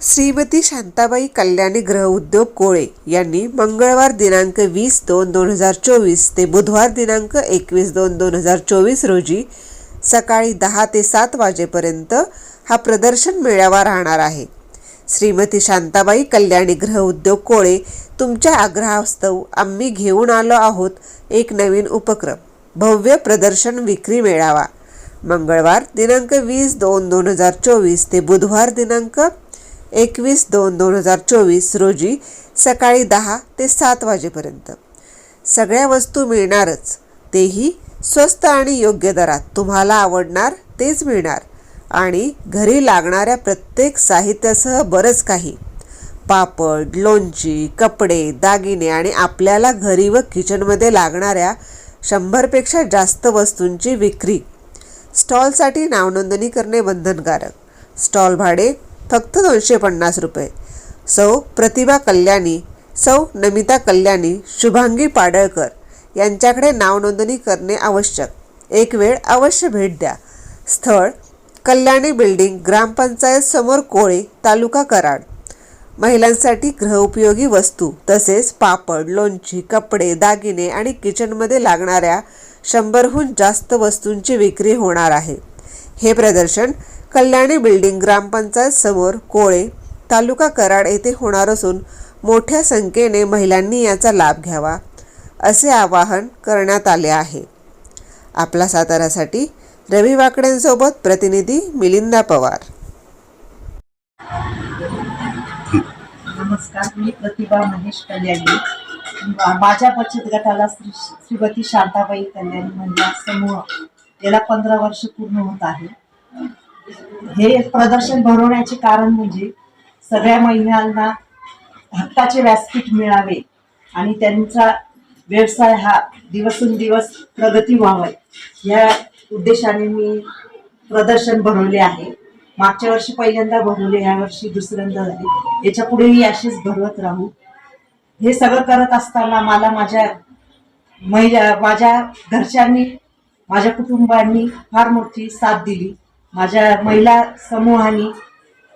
श्रीमती शांताबाई कल्याणी गृहउद्योग कोळे यांनी मंगळवार दिनांक वीस दोन दोन हजार चोवीस ते बुधवार दिनांक एकवीस दोन दोन हजार चोवीस रोजी सकाळी दहा ते सात वाजेपर्यंत हा प्रदर्शन मेळावा राहणार आहे. श्रीमती शांताबाई कल्याणी गृहउद्योग कोळे तुमच्या आग्रहास्तव आम्ही घेऊन आलो आहोत एक नवीन उपक्रम भव्य प्रदर्शन विक्री मेळावा. मंगळवार दिनांक वीस दोन दोन हजार चोवीस ते बुधवार दिनांक एकवीस दोन दोन हजार चोवीस रोजी सकाळी दहा ते सात वाजेपर्यंत. सगळ्या वस्तू मिळणारच. तेही स्वस्त आणि योग्य दरात. तुम्हाला आवडणार तेच मिळणार. आणि घरी लागणाऱ्या प्रत्येक साहित्यासह बरंच काही. पापड लोणची कपडे दागिने आणि आपल्याला घरी व किचनमध्ये लागणाऱ्या शंभरपेक्षा जास्त वस्तूंची विक्री. स्टॉलसाठी नावनोंदणी करणे बंधनकारक. स्टॉल भाडे फक्त दोनशे पन्नास रुपये. सौ प्रतिभा कल्याणी सौ नमिता कल्याणी शुभांगी पाडळकर यांच्याकडे नावनोंदणी करणे आवश्यक. एक वेळ अवश्य भेट द्या. स्थळ कल्याणी बिल्डिंग ग्रामपंचायत समोर कोळे तालुका कराड. महिलांसाठी गृहउपयोगी वस्तू तसेच पापड लोणची कपडे दागिने आणि किचनमध्ये लागणाऱ्या शंभरहून जास्त वस्तूंची विक्री होणार आहे. हे प्रदर्शन कल्याणी बिल्डिंग ग्रामपंचायत समोर कोळे तालुका कराड येथे होणार असून मोठ्या संख्येने महिलांनी याचा लाभ घ्यावा असे आवाहन करण्यात आले आहे. आपला सातारासाठी रवी वाकड्यांसोबत प्रतिनिधी मिलिंदा पवार. नमस्कार मी प्रतिभा महेश कल्याणी. माझ्या बचत गटाला श्री श्रीमती शांताबाई कल्याणी महिला समूह याला पंधरा वर्ष पूर्ण होत आहे. हे प्रदर्शन भरवण्याचे कारण म्हणजे सगळ्या महिलांना हक्काचे व्यासपीठ मिळावे आणि त्यांचा व्यवसाय हा दिवसेंदिवस प्रगती व्हावं. या उद्देशाने मी प्रदर्शन भरवले आहे. मागच्या वर्षी पहिल्यांदा भरवले या वर्षी दुसऱ्यांदा झाले. याच्या पुढेही असेच भरवत राहू. हे सगळं करत असताना मला माझ्या महिला माझ्या घरच्यांनी माझ्या कुटुंबांनी फार मोठी साथ दिली. माझ्या महिला समूहाने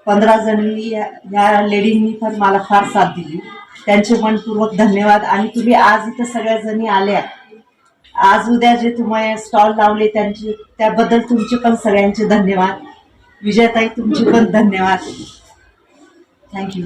पंधरा जणी या लेडींनी पण मला फार साथ दिली. त्यांचे मनपूर्वक धन्यवाद. आणि तुम्ही आज इथं सगळ्या जणी आल्या. आज उद्या जे तुम्हाला स्टॉल लावले त्यांचे त्याबद्दल तुमचे पण सगळ्यांचे धन्यवाद. विजयताई तुमचे पण धन्यवाद. थँक्यू